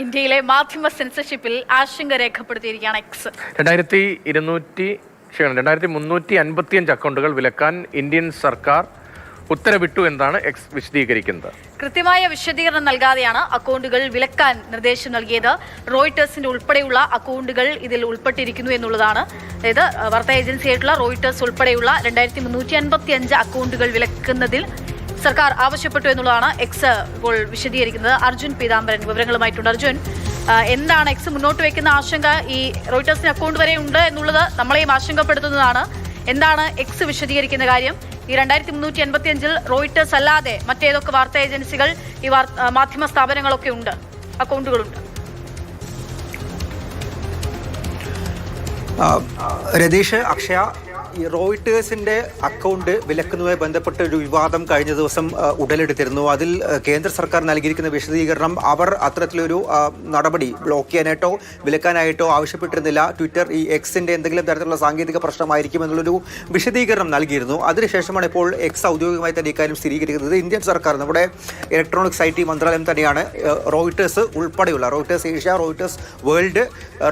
ഇന്ത്യയിലെ മാധ്യമ സെൻസർഷിപ്പിൽ ആശങ്ക രേഖപ്പെടുത്തിയിരിക്കുകയാണ് എക്സ് രണ്ടായിരത്തി ഇരുന്നൂറ്റി ക്ഷീണം രണ്ടായിരത്തി മുന്നൂറ്റി അൻപത്തിയഞ്ച് അക്കൗണ്ടുകൾ വിലക്കാൻ ഇന്ത്യൻ സർക്കാർ ഉത്തരവിട്ടു എന്നാണ് എക്സ് വിശദീകരിക്കുന്നത്. കൃത്യമായ വിശദീകരണം നൽകാതെയാണ് അക്കൗണ്ടുകൾ വിലക്കാൻ നിർദ്ദേശം നൽകിയത്. റോയിട്ടേഴ്സിന്റെ ഉൾപ്പെടെയുള്ള അക്കൗണ്ടുകൾ ഇതിൽ ഉൾപ്പെട്ടിരിക്കുന്നു എന്നുള്ളതാണ്. അതായത് വാർത്താ ഏജൻസിയായിട്ടുള്ള റോയിട്ടേഴ്സ് ഉൾപ്പെടെയുള്ള രണ്ടായിരത്തി മുന്നൂറ്റി അൻപത്തി അഞ്ച് അക്കൗണ്ടുകൾ വിലക്കുന്നതിൽ സർക്കാർ ആവശ്യപ്പെട്ടു എന്നുള്ളതാണ് എക്സ് ഇപ്പോൾ വിശദീകരിക്കുന്നത്. അർജുൻ പീതാംബരൻ വിവരങ്ങളുമായിട്ടുണ്ട്. അർജുൻ എന്താണ് എക്സ് മുന്നോട്ട് വെക്കുന്ന ആശങ്ക? ഈ റോയിട്ടേഴ്സിന് അക്കൗണ്ട് വരെ ഉണ്ട് എന്നുള്ളത് നമ്മളെയും ആശങ്കപ്പെടുത്തുന്നതാണ്. എന്താണ് എക്സ് വിശദീകരിക്കുന്ന കാര്യം? ഈ രണ്ടായിരത്തി മുന്നൂറ്റി എൺപത്തി അഞ്ചിൽ റോയിട്ടേഴ്സ് അല്ലാതെ മറ്റേതൊക്കെ വാർത്താ ഏജൻസികൾ ഈ മാധ്യമ സ്ഥാപനങ്ങളൊക്കെ ഉണ്ട്? അക്കൗണ്ടുകളുണ്ട്. രതീഷ് അക്ഷയ ഈ റോയിട്ടേഴ്സിന്റെ അക്കൗണ്ട് വിലക്കുന്നതുമായി ബന്ധപ്പെട്ട ഒരു വിവാദം കഴിഞ്ഞ ദിവസം ഉടലെടുത്തിരുന്നു. അതിൽ കേന്ദ്ര സർക്കാർ നൽകിയിരിക്കുന്ന വിശദീകരണം അവർ അത്തരത്തിലൊരു നടപടി ബ്ലോക്ക് ചെയ്യാനായിട്ടോ വിലക്കാനായിട്ടോ ആവശ്യപ്പെട്ടിരുന്നില്ല. ട്വിറ്റർ ഈ എക്സിന്റെ എന്തെങ്കിലും തരത്തിലുള്ള സാങ്കേതിക പ്രശ്നമായിരിക്കും എന്നുള്ളൊരു വിശദീകരണം നൽകിയിരുന്നു. അതിനുശേഷമാണ് ഇപ്പോൾ എക്സ് ഔദ്യോഗികമായി തന്നെ ഇക്കാര്യം സ്ഥിരീകരിക്കുന്നത്. ഇന്ത്യൻ സർക്കാർ നമ്മുടെ ഇലക്ട്രോണിക്സ് ഐ ടി മന്ത്രാലയം തന്നെയാണ് റോയിട്ടേഴ്സ് ഉൾപ്പെടെയുള്ള റോയിട്ടേഴ്സ് ഏഷ്യ റോയിട്ടേഴ്സ് വേൾഡ്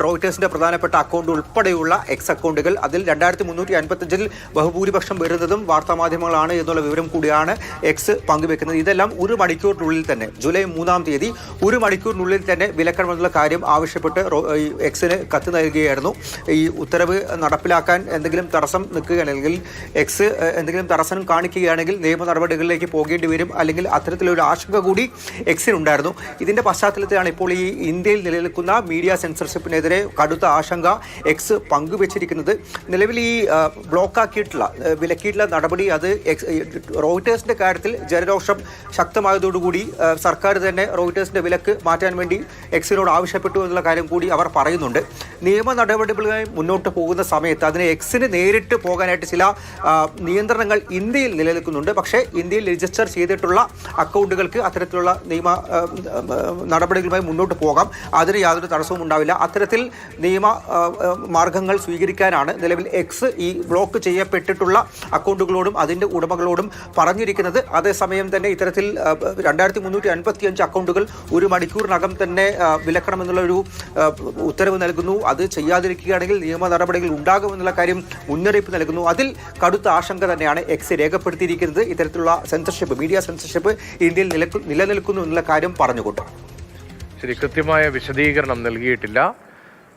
റോയിട്ടേഴ്സിന്റെ പ്രധാനപ്പെട്ട അക്കൗണ്ട് ഉൾപ്പെടെയുള്ള എക്സ് അക്കൗണ്ടുകൾ. അതിൽ രണ്ടായിരത്തി മുന്നൂറ്റി അൻപത്തഞ്ചിൽ ബഹുഭൂരിപക്ഷം വരുന്നതും വാർത്താമാധ്യമങ്ങളാണ് എന്നുള്ള വിവരം കൂടിയാണ് എക്സ് പങ്കുവെക്കുന്നത്. ഇതെല്ലാം ഒരു മണിക്കൂറിനുള്ളിൽ തന്നെ ജൂലൈ മൂന്നാം തീയതി ഒരു മണിക്കൂറിനുള്ളിൽ തന്നെ വിലക്കണമെന്നുള്ള കാര്യം ആവശ്യപ്പെട്ട് എക്സിന് കത്ത് നൽകുകയായിരുന്നു. ഈ ഉത്തരവ് നടപ്പിലാക്കാൻ എന്തെങ്കിലും തടസ്സം നിൽക്കുകയാണെങ്കിൽ എക്സ് എന്തെങ്കിലും തടസ്സം കാണിക്കുകയാണെങ്കിൽ നിയമ നടപടികളിലേക്ക് പോകേണ്ടി വരും. അല്ലെങ്കിൽ അത്തരത്തിലൊരു ആശങ്ക കൂടി എക്സിനുണ്ടായിരുന്നു ഇതിന്റെ പശ്ചാത്തലത്തിലാണ് ഇപ്പോൾ ഈ ഇന്ത്യയിൽ നിലനിൽക്കുന്ന മീഡിയ സെൻസർഷിപ്പിനെതിരെ കടുത്ത ആശങ്ക എക്സ് പങ്കുവച്ചിരിക്കുന്നത്. നിലവിൽ ഈ ബ്ലോക്കാക്കിയിട്ടുള്ള വിലക്കിയിട്ടുള്ള നടപടി അത് എക്സ് റോയിറ്റേഴ്സിന്റെ കാര്യത്തിൽ ജനരോഷം ശക്തമായതോടുകൂടി സർക്കാർ തന്നെ റോയിറ്റേഴ്സിന്റെ വിലക്ക് മാറ്റാൻ വേണ്ടി എക്സിനോട് ആവശ്യപ്പെട്ടു എന്നുള്ള കാര്യം കൂടി അവർ പറയുന്നുണ്ട്. നിയമ നടപടികളുമായി മുന്നോട്ട് പോകുന്ന സമയത്ത് അതിന് എക്സിന് നേരിട്ട് പോകാനായിട്ട് ചില നിയന്ത്രണങ്ങൾ ഇന്ത്യയിൽ നിലനിൽക്കുന്നുണ്ട്. പക്ഷേ ഇന്ത്യയിൽ രജിസ്റ്റർ ചെയ്തിട്ടുള്ള അക്കൗണ്ടുകൾക്ക് അത്തരത്തിലുള്ള നിയമ നടപടികളുമായി മുന്നോട്ട് പോകാം. അതിന് യാതൊരു തടസ്സവും ഉണ്ടാവില്ല അത്തരത്തിൽ നിയമ മാർഗങ്ങൾ സ്വീകരിക്കാനാണ് നിലവിൽ എക്സ് ഈ ബ്ലോക്ക് ചെയ്യപ്പെട്ടിട്ടുള്ള അക്കൗണ്ടുകളോടും അതിന്റെ ഉടമകളോടും പറഞ്ഞിരിക്കുന്നത് അതേസമയം തന്നെ ഇത്തരത്തിൽ രണ്ടായിരത്തി മുന്നൂറ്റി അൻപത്തി അഞ്ച് അക്കൗണ്ടുകൾ ഒരു മണിക്കൂറിനകം തന്നെ വിലക്കണമെന്നുള്ളൊരു ഉത്തരവ് നൽകുന്നു. അത് ചെയ്യാതിരിക്കുകയാണെങ്കിൽ നിയമ നടപടികൾ ഉണ്ടാകുമെന്നുള്ള കാര്യം മുന്നറിയിപ്പ് നൽകുന്നു. അതിൽ കടുത്ത ആശങ്ക തന്നെയാണ് എക്സ് രേഖപ്പെടുത്തിയിരിക്കുന്നത്. ഇത്തരത്തിലുള്ള സെൻസർഷിപ്പ് മീഡിയ സെൻസർഷിപ്പ് ഇന്ത്യയിൽ നിലനിൽക്കുന്നു എന്നുള്ള കാര്യം പറഞ്ഞുകൊണ്ട്. ശരി കൃത്യമായ വിശദീകരണം നൽകിയിട്ടില്ല.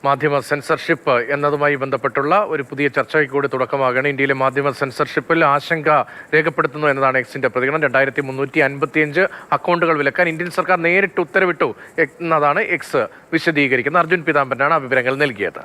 മാധ്യമ സെൻസർഷിപ്പ് എന്നതുമായി ബന്ധപ്പെട്ടുള്ള ഒരു പുതിയ ചർച്ചയ്ക്ക് കൂടി തുടക്കമാകണം. ഇന്ത്യയിലെ മാധ്യമ സെൻസർഷിപ്പിൽ ആശങ്ക രേഖപ്പെടുത്തുന്നു എന്നതാണ് എക്സിന്റെ പ്രതികരണം. രണ്ടായിരത്തി മുന്നൂറ്റി അൻപത്തിയഞ്ച് അക്കൗണ്ടുകൾ വിലക്കാൻ ഇന്ത്യൻ സർക്കാർ നേരിട്ട് ഉത്തരവിട്ടു എന്നതാണ് എക്സ് വിശദീകരിക്കുന്നത്. അർജുൻ പീതാംബരനാണ് ആ വിവരങ്ങൾ നൽകിയത്.